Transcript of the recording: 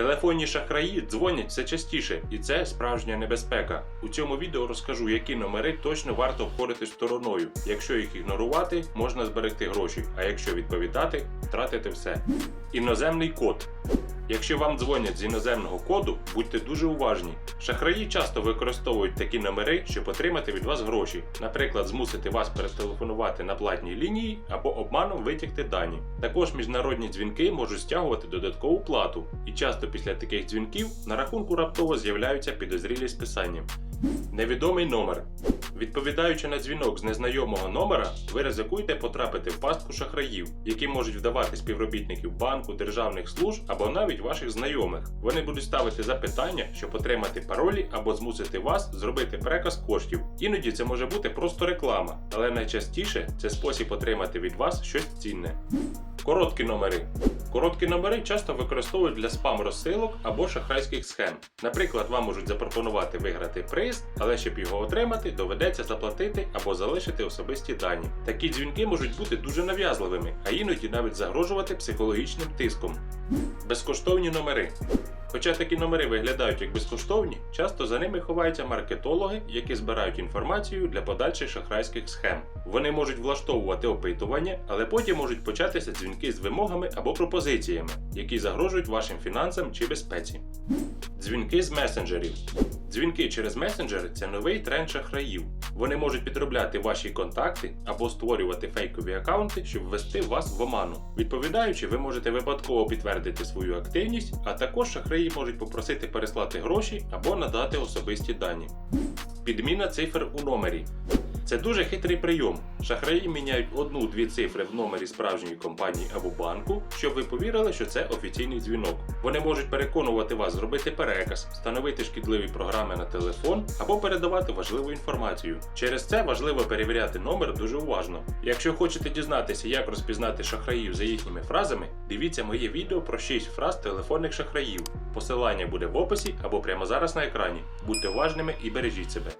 Телефонні шахраї дзвонять все частіше, і це справжня небезпека. У цьому відео розкажу, які номери точно варто обходити стороною. Якщо їх ігнорувати, можна зберегти гроші, а якщо відповідати, втратити все. Іноземний код. Якщо вам дзвонять з іноземного коду, будьте дуже уважні. Шахраї часто використовують такі номери, щоб отримати від вас гроші, наприклад, змусити вас перетелефонувати на платній лінії або обманом витягти дані. Також міжнародні дзвінки можуть стягувати додаткову плату, і часто після таких дзвінків на рахунку раптово з'являються підозрілі списання. Невідомий номер. Відповідаючи на дзвінок з незнайомого номера, ви ризикуєте потрапити в пастку шахраїв, які можуть вдавати співробітників банку, державних служб або навіть ваших знайомих. Вони будуть ставити запитання, щоб отримати паролі або змусити вас зробити переказ коштів. Іноді це може бути просто реклама, але найчастіше це спосіб отримати від вас щось цінне. Короткі номери. Короткі номери часто використовують для спам розсилок або шахрайських схем. Наприклад, вам можуть запропонувати виграти приз, але щоб його отримати, доведеться заплатити або залишити особисті дані. Такі дзвінки можуть бути дуже нав'язливими, а іноді навіть загрожувати психологічним тиском. Безкоштовні номери. Хоча такі номери виглядають як безкоштовні, часто за ними ховаються маркетологи, які збирають інформацію для подальших шахрайських схем. Вони можуть влаштовувати опитування, але потім можуть початися дзвінки з вимогами або пропозиціями, які загрожують вашим фінансам чи безпеці. Дзвінки з месенджерів. Дзвінки через месенджери це новий тренд шахраїв. Вони можуть підробляти ваші контакти або створювати фейкові аккаунти, щоб ввести вас в оману. Відповідаючи, ви можете випадково підтвердити свою активність, а також шахраї можуть попросити переслати гроші або надати особисті дані. Підміна цифр у номері. Це дуже хитрий прийом. Шахраї міняють одну-дві цифри в номері справжньої компанії або банку, щоб ви повірили, що це офіційний дзвінок. Вони можуть переконувати вас зробити переказ, встановити шкідливі програми на телефон або передавати важливу інформацію. Через це важливо перевіряти номер дуже уважно. Якщо хочете дізнатися, як розпізнати шахраїв за їхніми фразами, дивіться моє відео про 6 фраз телефонних шахраїв. Посилання буде в описі або прямо зараз на екрані. Будьте уважними і бережіть себе.